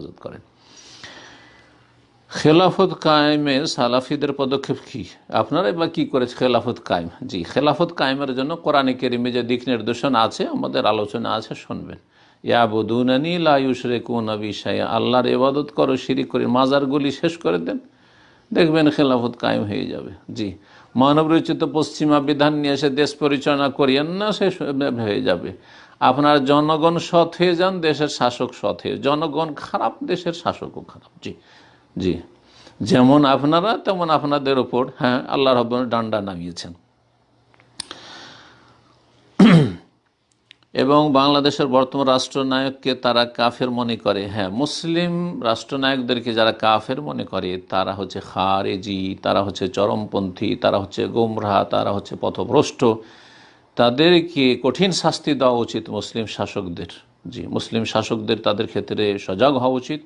হেফাজত করেন। খেলাফত কায়েমে সালাফিদের পদক্ষেপ কি? আপনারাই বা কী করেছে খেলাফত কায়েম? জি, খেলাফত কায়েমের জন্য কোরআনে কেরিমে যে দিক নির্দেশন আছে, আমাদের আলোচনা আছে, শুনবেন। ইয়াবুদুনানি লায়ুসরে কোন বিষয়ে আল্লাহর ইবাদত করো শিরি করে মাজারগুলি শেষ করে দেন। দেখবেন খেলাফত কায়েম হয়ে যাবে। জি। মানব রচিত পশ্চিমা বিধান নিয়ে এসে দেশ পরিচালনা করিয়েন না, সে হয়ে যাবে। আপনার জনগণ সৎ হয়ে যান, দেশের শাসক সৎ হয়ে জনগণ খারাপ, দেশের শাসকও খারাপ। জি। জি। যেমন আপনারা, তেমন আপনাদের ওপর হ্যাঁ আল্লাহ রব্বন ডান্ডা নামিয়েছেন। এবং বাংলাদেশের বর্তমান রাষ্ট্রনায়ককে তারা কাফের মনে করে। হ্যাঁ মুসলিম রাষ্ট্রনায়কদেরকে যারা কাফের মনে করে, তারা হচ্ছে খারেজি, তারা হচ্ছে চরমপন্থী, তারা হচ্ছে গোমরাহ তারা হচ্ছে পথভ্রষ্ট। তাদেরকে কঠিন শাস্তি দেওয়া উচিত মুসলিম শাসকদের। জি, মুসলিম শাসকদের তাদের ক্ষেত্রে সজাগ হওয়া উচিত।